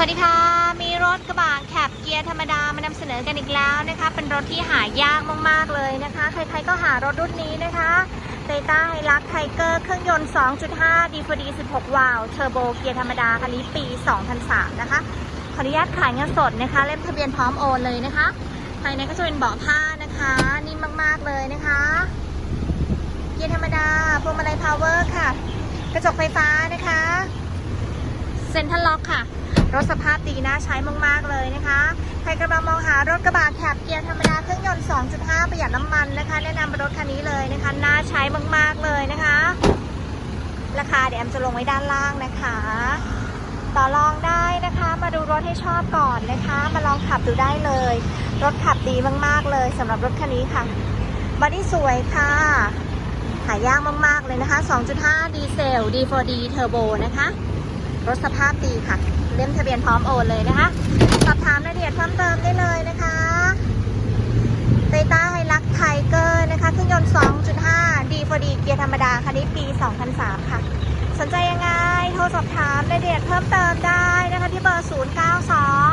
สวัสดีค่ะ มีรถกระบะแคบเกียร์ธรรมดามานำเสนอกันอีกแล้วนะคะ เป็นรถที่หายากมากๆเลยนะคะ ใครๆก็หารถรุ่นนี้นะคะเตต้าไฮลักไทเกอร์เครื่องยนต์ 2.5ดีฟดี16 วาล์วเทอร์โบเกียร์ธรรมดา คันนี้ปี 2003 นะคะ ขออนุญาตขายเงินสดนะคะ เล่มทะเบียนพร้อมโอนเลยนะคะ ภายในก็จะเป็นเบาะผ้านะคะ นิ่มมากๆเลยนะคะ เกียร์ธรรมดาพวงมาลัยพาวเวอร์ค่ะ กระจกไฟฟ้านะคะ เซ็นทรัลล็อกค่ะ รถสภาพดีน่าใช้มากๆเลยนะคะ ใครกำลังมองหารถกระบะแคบเกียร์ธรรมดาเครื่องยนต์ 2.5 ประหยัดน้ำมันนะคะ แนะนำรถคันนี้เลยนะคะ น่าใช้มากๆเลยนะคะ ราคาเดี๋ยวแอมจะลงไว้ด้านล่างนะคะ ต่อรองได้นะคะ มาดูรถให้ชอบก่อนนะคะ มาลองขับดูได้เลย รถขับดีมากๆเลยสำหรับรถคันนี้ค่ะบอดี้สวยค่ะหายากมาก ๆ เลยนะคะ 2.5 ดีเซล D4D เทอร์โบนะคะ รถสภาพดีค่ะ เล่มทะเบียนพร้อมโอนเลยนะคะ สอบถามรายละเอียดเพิ่มเติมได้เลยนะคะเตต้าไฮลักไทเกอร์นะคะ เครื่องยนต์ 2.5 ดีพอดีเกียร์ธรรมดาคันนี้ปี 2003 ค่ะ สนใจยังไง โทรสอบถามรายละเอียดเพิ่มเติมได้นะคะที่เบอร์ 092